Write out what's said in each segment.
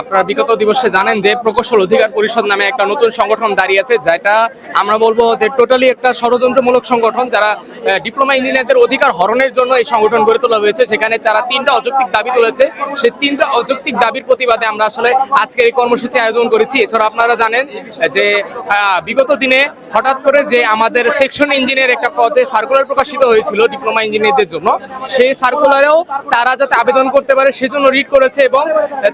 আপনারা বিগত দিবসে জানেন যে প্রকৌশল অধিকার পরিষদ নামে একটা নতুন সংগঠন দাঁড়িয়েছে যেটা আমরা বলব যে টোটালি একটা ষড়যন্ত্রমূলক সংগঠন যারা ডিপ্লোমা ইঞ্জিনিয়ারদের অধিকার হরণের জন্য এই সংগঠন গড়ে তোলা হয়েছে। সেখানে তারা তিনটা অযৌক্তিক দাবি তুলেছে। সেই তিনটা অযৌক্তিক দাবির প্রতিবাদে আমরা আসলে আজকের এই কর্মসূচি আয়োজন করেছি। এছাড়া আপনারা জানেন যে বিগত দিনে হঠাৎ করে যে আমাদের সেকশন ইঞ্জিনিয়ার একটা পদে সার্কুলার প্রকাশিত হয়েছিল ডিপ্লোমা ইঞ্জিনিয়ারদের জন্য, সেই সার্কুলারেও তারা যাতে আবেদন করতে পারে, সেজন্য রিড করেছে এবং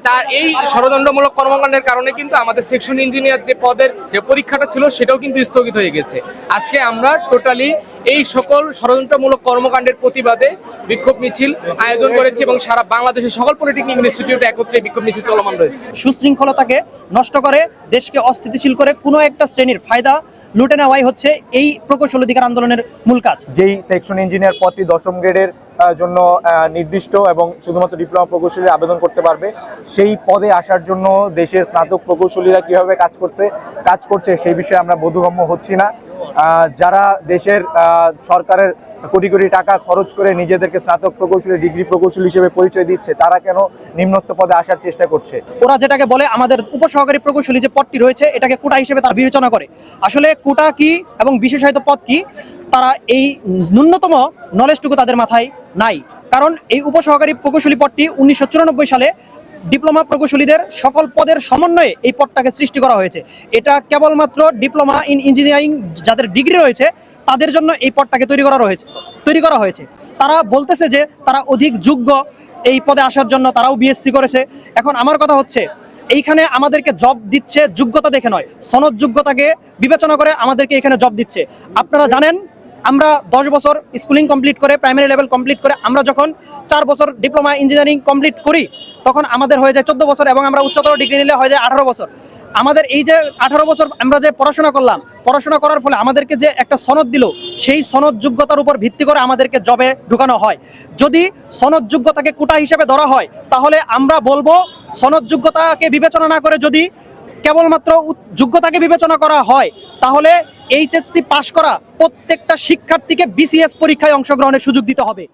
তার এই ষড়যন্ত্রমূলক কর্মকাণ্ডের কারণে কিন্তু আমাদের সেকশন ইঞ্জিনিয়ার যে পদের যে পরীক্ষাটা ছিল সেটাও কিন্তু স্থগিত হয়ে গেছে। আজকে আমরা টোটালি এই সকল ষড়যন্ত্রমূলক কর্মকাণ্ডের প্রতিবাদে বিক্ষোভ মিছিল আয়োজন করেছি এবং সারা বাংলাদেশের সকল পলিটেকনিক ইনস্টিটিউট একত্রে বিক্ষোভ মিছিল চলমান রয়েছে। সুশৃঙ্খলতাকে নষ্ট করে দেশকে অস্থিতিশীল করে কোনো একটা শ্রেণির ফায়দা লুটে নেওয়াই হচ্ছে এই প্রকৌশল অধিকার আন্দোলনের মূল কাজ। যেই সেকশন ইঞ্জিনিয়ার পদটি দশম গ্রেডের জন্য নির্দিষ্ট এবং শুধুমাত্র ডিপ্লোমা প্রকৌশলী আবেদন করতে পারবে। সেই পদে আসার জন্য দেশের স্নাতক প্রকৌশলীরা কীভাবে কাজ করছে কাজ করছে সেই বিষয়ে আমরা বোধগম্য হচ্ছি না। যারা দেশের সরকারের কোটি কোটি টাকা খরচ করে নিজেদেরকে স্নাতক প্রকৌশলী, ডিগ্রি প্রকৌশলী হিসেবে পরিচয় দিচ্ছে, তারা কেন নিম্নস্থ পদে আসার চেষ্টা করছে? ওরা যেটাকে বলে আমাদের উপসহকারী প্রকৌশলী যে পদটি রয়েছে, এটাকে কোটা হিসেবে তারা বিবেচনা করে। আসলে কোটা কি এবং বিশেষায়িত পদ কি, তারা এই ন্যূনতম নলেজটুকু তাদের মাথায় নাই। কারণ এই উপসহকারী প্রকৌশলী পদটি উনিশশো চুরানব্বই সালে ডিপ্লোমা প্রকৌশলীদের সকল পদের সমন্বয়ে এই পদটাকে সৃষ্টি করা হয়েছে। এটা কেবলমাত্র ডিপ্লোমা ইন ইঞ্জিনিয়ারিং যাদের ডিগ্রি রয়েছে, তাদের জন্য এই পদটাকে তৈরি করা রয়েছে, তৈরি করা হয়েছে। তারা বলতেছে যে তারা অধিক যোগ্য এই পদে আসার জন্য তারাও বিএসসি করেছে। এখন আমার কথা হচ্ছে, এইখানে আমাদেরকে জব দিচ্ছে যোগ্যতা দেখে নয়, সনদ যোগ্যতাকে বিবেচনা করে আমাদেরকে এখানে জব দিচ্ছে। আপনারা জানেন আমরা দশ বছর স্কুলিং কমপ্লিট করে প্রাইমারি লেভেল কমপ্লিট করে, আমরা যখন চার বছর ডিপ্লোমা ইঞ্জিনিয়ারিং কমপ্লিট করি, তখন আমাদের হয়ে যায় চোদ্দ বছর এবং আমরা উচ্চতর ডিগ্রি নিলে হয়ে যায় আঠারো বছর। আমাদের এই যে আঠারো বছর আমরা যে পড়াশোনা করলাম, পড়াশোনা করার ফলে আমাদেরকে যে একটা সনদ দিল, সেই সনদ যোগ্যতার উপর ভিত্তি করে আমাদেরকে জবে ঢুকানো হয়। যদি সনদ যোগ্যতাকে কোটা হিসেবে ধরা হয়, তাহলে আমরা বলব সনদ যোগ্যতাকে বিবেচনা না করে যদি কেবলমাত্র যোগ্যতাকে বিবেচনা করা হয়, তাহলে এইচএসসি পাশ করা প্রত্যেকটা শিক্ষার্থীকে বিসিএস পরীক্ষায় অংশগ্রহণের সুযোগ দিতে হবে।